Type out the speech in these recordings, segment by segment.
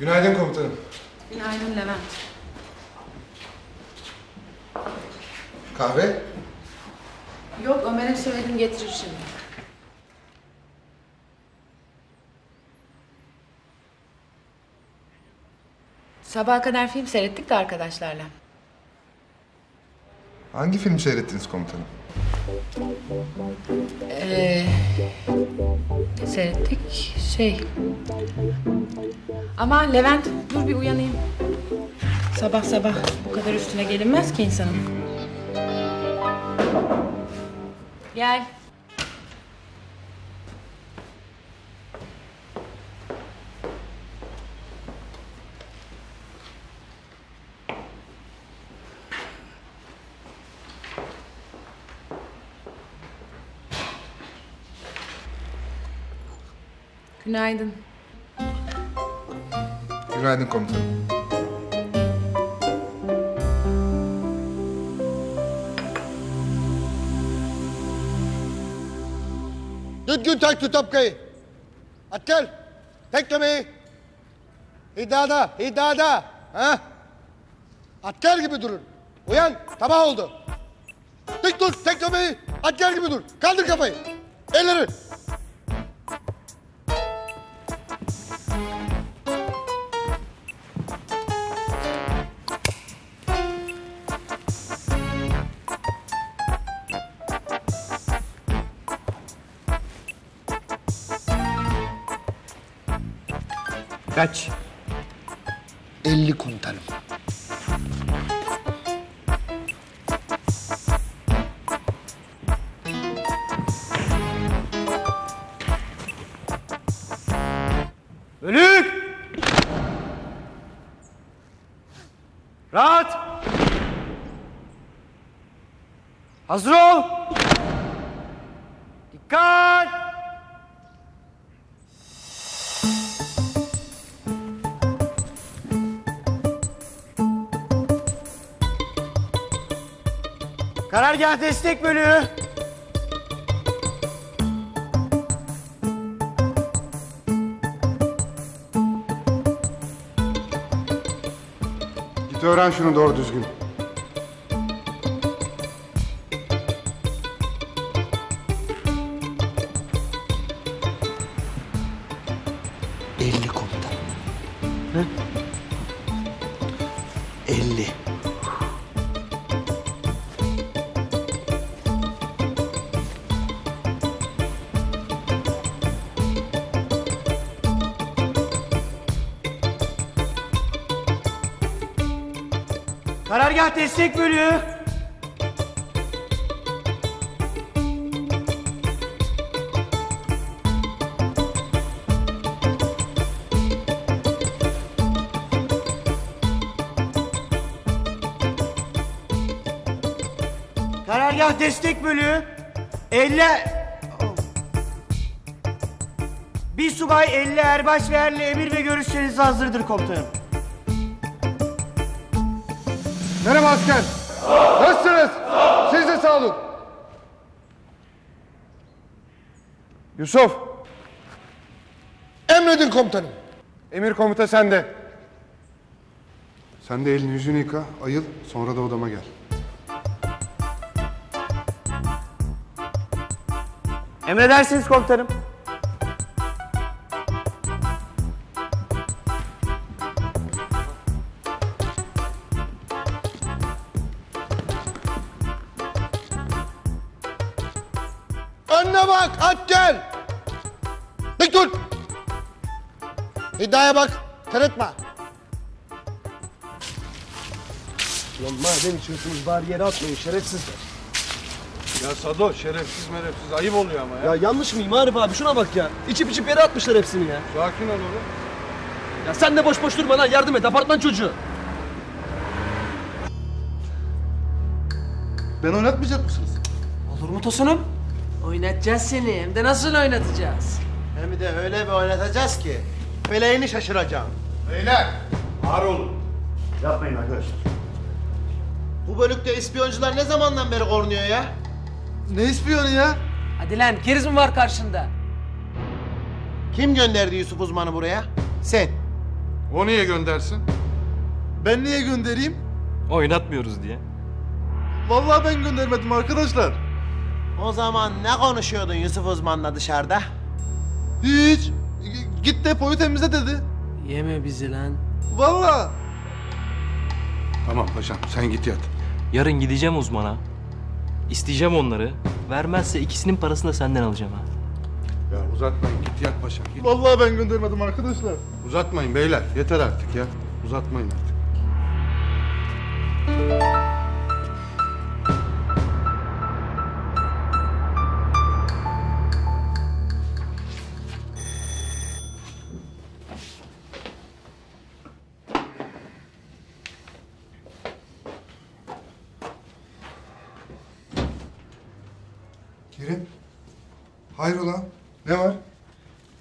Günaydın komutanım. Günaydın Levent. Kahve? Yok Ömer'e söyledim getirir şimdi. Sabaha kadar film seyrettik de arkadaşlarla. Hangi film seyrettiniz komutanım? Ee, seyrettik? Şey... Ama Levent dur bir uyanayım. Sabah sabah bu kadar üstüne gelinmez ki insanın. Gel. Günaydın. Günaydın komutanım. Düzgün tak şu tapkayı. Atkel. Tek gömeği. Hidada. Ha? Atker gibi durun. Uyan, sabah oldu. Dik dur, tek gömeği. Atker gibi dur. Kaldır kafayı. Elleri. Kaç? 50 komutanım. Bölük! Rahat! Hazır ol! Dikkat! Karargah destek bölüğü. Git öğren şunu doğru düzgün. Elli komutanım. Hı? Karargah destek bölüğü. Karargah destek bölüğü. 50 Bir subay 50 erbaş ve erli emir ve görüşleriniz hazırdır komutanım. Merhaba asker. Nasılsınız? Siz de sağ olun. Yusuf, Emredin komutanım. emir komuta sende. Sen de elini yüzünü yıka, ayıl, sonra da odama gel. Emredersiniz komutanım. Hidaya bak, teretme. Lan madem içiyorsunuz bari yere atmayın şerefsizler. Ya Sado şerefsiz merefsiz ayıp oluyor ama ya. Ya yanlış mıyım Arif abi şuna bak ya. İçip içip yere atmışlar hepsini ya. Sakin ol oğlum. Ya sen de boş boş durma lan yardım et apartman çocuğu. Ben oynatmayacak mısınız? Olur mu Tosunum? Oynatacağız seni. Hem de nasıl oynatacağız? Hem de öyle bir oynatacağız ki feleğini şaşıracağım. Beyler ağır olun. Yapmayın arkadaşlar. Bu bölükte ispiyoncular ne zamandan beri korunuyor ya? Ne ispiyonu ya? Hadi lan keriz mi var karşında? Kim gönderdi Yusuf uzmanı buraya? Sen. O niye göndersin? Ben niye göndereyim? Oynatmıyoruz diye. Vallahi ben göndermedim arkadaşlar. O zaman ne konuşuyordun Yusuf Uzman'la dışarıda? Hiç. Git depoyu temizle dedi. Yeme bizi lan. Vallahi. Tamam paşam sen git yat. Yarın gideceğim uzmana. İsteyeceğim onları. Vermezse ikisinin parasını da senden alacağım ha. Ya uzatmayın git yat paşam git. Vallahi ben göndermedim arkadaşlar. Uzatmayın beyler yeter artık ya. Uzatmayın artık. Hayrola? Ne var?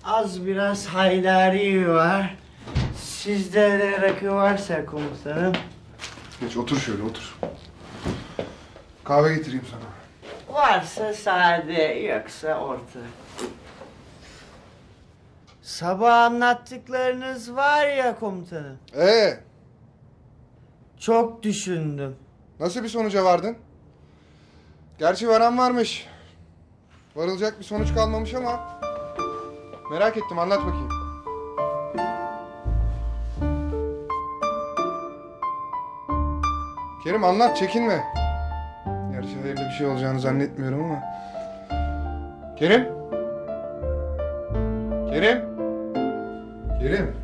Az biraz haydari var. Sizde de rakı varsa komutanım. Geç otur şöyle otur. Kahve getireyim sana. Varsa sade, yoksa orta. Sabah anlattıklarınız var ya komutanım. Ee, Çok düşündüm. nasıl bir sonuca vardın? Gerçi varan varmış. Varılacak bir sonuç kalmamış ama. Merak ettim anlat bakayım. Kerim anlat çekinme. Gerçi hayırlı bir şey olacağını zannetmiyorum ama. Kerim? Kerim? Kerim?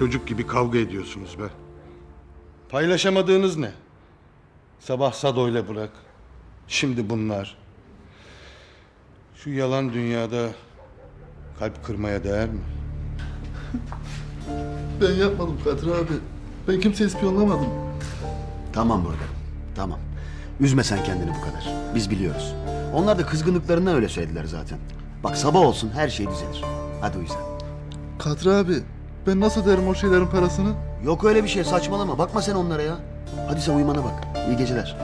Çocuk gibi kavga ediyorsunuz be. Paylaşamadığınız ne? Sabah Sado'yla bırak. Şimdi bunlar. Şu yalan dünyada kalp kırmaya değer mi? Ben yapmadım Kadir abi. Ben kimseyi ispiyonlamadım. Tamam burada. Tamam. Üzme sen kendini bu kadar. Biz biliyoruz. Onlar da kızgınlıklarından öyle söylediler zaten. Bak sabah olsun her şey düzelir. Hadi o yüzden. Kadir abi. Ben nasıl derim o şeylerin parasını? Yok öyle bir şey saçmalama. Bakma sen onlara ya. Hadi sen uyumana bak. İyi geceler.